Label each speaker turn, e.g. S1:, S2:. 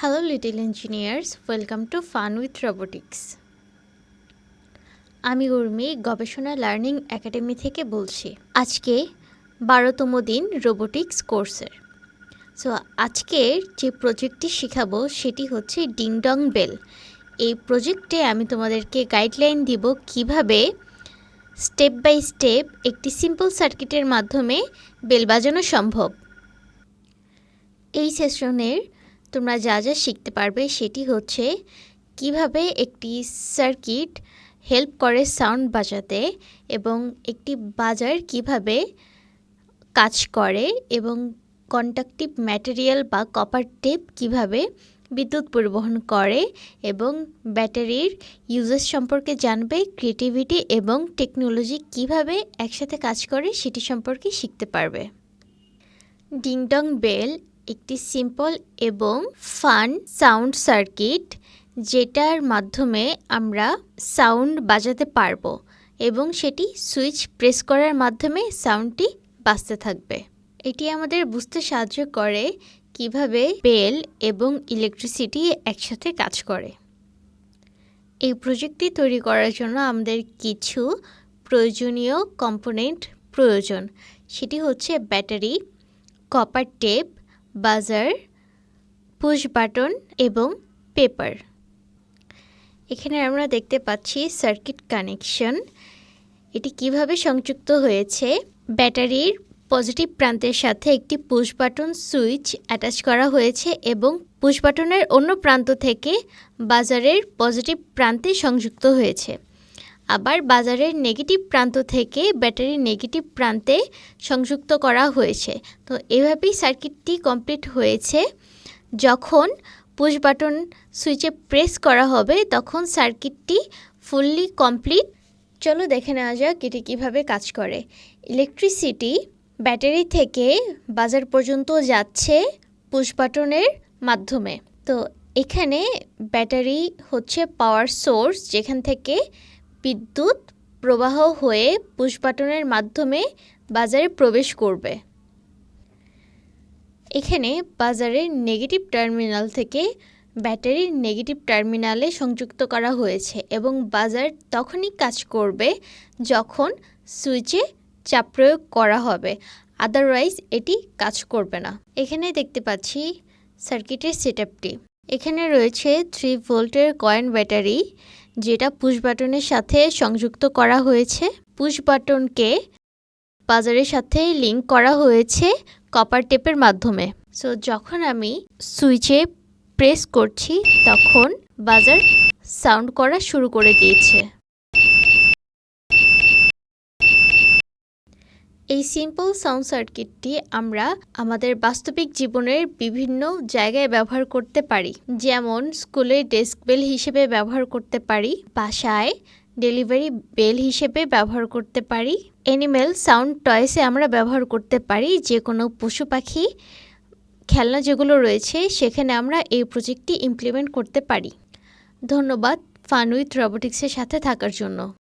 S1: Hello little engineers welcome to fun with robotics আমি উর্মি, গবেষণা learning academy থেকে বলছি। আজকে বারোতম দিন রোবোটিক্স কোর্সের। সো আজকের যে প্রজেক্টটি শেখাবো, সেটি হচ্ছে ডিংডং বেল এই প্রজেক্টে আমি তোমাদেরকে গাইডলাইন দিব কীভাবে স্টেপ বাই স্টেপ একটি সিম্পল সার্কিটের মাধ্যমে বেল বাজানো সম্ভব। এই সেশনের তোমরা যা যা শিখতে পারবে সেটি হচ্ছে কীভাবে একটি সার্কিট হেল্প করে সাউন্ড বাজাতে এবং একটি বাজার কীভাবে কাজ করে এবং কন্ডাক্টিভ ম্যাটেরিয়াল বা কপার টেপ কীভাবে বিদ্যুৎ পরিবহন করে এবং ব্যাটারির ইউজেস সম্পর্কে জানবে, ক্রিয়েটিভিটি এবং টেকনোলজি কীভাবে একসাথে কাজ করে সেটি সম্পর্কে শিখতে পারবে। ডিংডং বেল একটি সিম্পল এবং ফান সাউন্ড সার্কিট যেটার মাধ্যমে আমরা সাউন্ড বাজাতে পারব এবং সেটি সুইচ প্রেস করার মাধ্যমে সাউন্ডটি বাজতে থাকবে। এটি আমাদের বুঝতে সাহায্য করে কীভাবে বেল এবং ইলেকট্রিসিটি একসাথে কাজ করে। এই প্রযুক্তি তৈরি করার জন্য আমাদের কিছু প্রয়োজনীয় কম্পোনেন্ট প্রয়োজন। সেটি হচ্ছে battery copper tape buzzer, push button এবং পেপার। এখানে আমরা দেখতে পাচ্ছি সার্কিট কানেকশন। এটি কীভাবে সংযুক্ত হয়েছে? ব্যাটারির পজিটিভ প্রান্তের সাথে একটি পুশ বাটন সুইচ অ্যাটাচ করা হয়েছে এবং পুশ বাটনের অন্য প্রান্ত থেকে বাজারের পজিটিভ প্রান্তে সংযুক্ত হয়েছে। আবার বাজারের নেগেটিভ প্রান্ত থেকে ব্যাটারির নেগেটিভ প্রান্তে সংযুক্ত করা হয়েছে। তো এভাবেই সার্কিটটি কমপ্লিট হয়েছে। যখন পুশ বাটন সুইচে প্রেস করা হবে, তখন সার্কিটটি ফুললি কমপ্লিট চলো দেখে নেওয়া যাক এটি কীভাবে কাজ করে। ইলেকট্রিসিটি ব্যাটারি থেকে বাজার পর্যন্ত যাচ্ছে পুশ বাটনের মাধ্যমে। তো এখানে ব্যাটারি হচ্ছে পাওয়ার সোর্স যেখান থেকে বিদ্যুৎ প্রবাহ হয়ে পুশ বাটনের মাধ্যমে বাজারে প্রবেশ করবে। এখানে বাজারের নেগেটিভ টার্মিনাল থেকে ব্যাটারির নেগেটিভ টার্মিনালে সংযুক্ত করা হয়েছে এবং বাজার তখনই কাজ করবে যখন সুইচে চাপ প্রয়োগ করা হবে, আদারওয়াইজ এটি কাজ করবে না। এখানে দেখতে পাচ্ছি সার্কিটের সেটআপটি। এখানে রয়েছে থ্রি ভোল্টের কয়েন ব্যাটারি যেটা পুশ বাটনের সাথে সংযুক্ত করা হয়েছে। পুশ বাটনকে বাজারের সাথে লিঙ্ক করা হয়েছে কপার টেপের মাধ্যমে। সো যখন আমি সুইচে প্রেস করছি, তখন বাজার সাউন্ড করা শুরু করে দিয়েছে। এই সিম্পল সাউন্ড সার্কিটটি আমরা আমাদের বাস্তবিক জীবনের বিভিন্ন জায়গায় ব্যবহার করতে পারি। যেমন স্কুলের ডেস্ক বেল হিসেবে ব্যবহার করতে পারি, বাসায় ডেলিভারি বেল হিসেবে ব্যবহার করতে পারি অ্যানিমেল সাউন্ড টয়েসে আমরা ব্যবহার করতে পারি যে কোনো পশু পাখি, খেলনা যেগুলো রয়েছে, সেখানে আমরা এই প্রজেক্টটি ইমপ্লিমেন্ট করতে পারি। ধন্যবাদ ফান উইথ রোবোটিক্সের সাথে থাকার জন্য।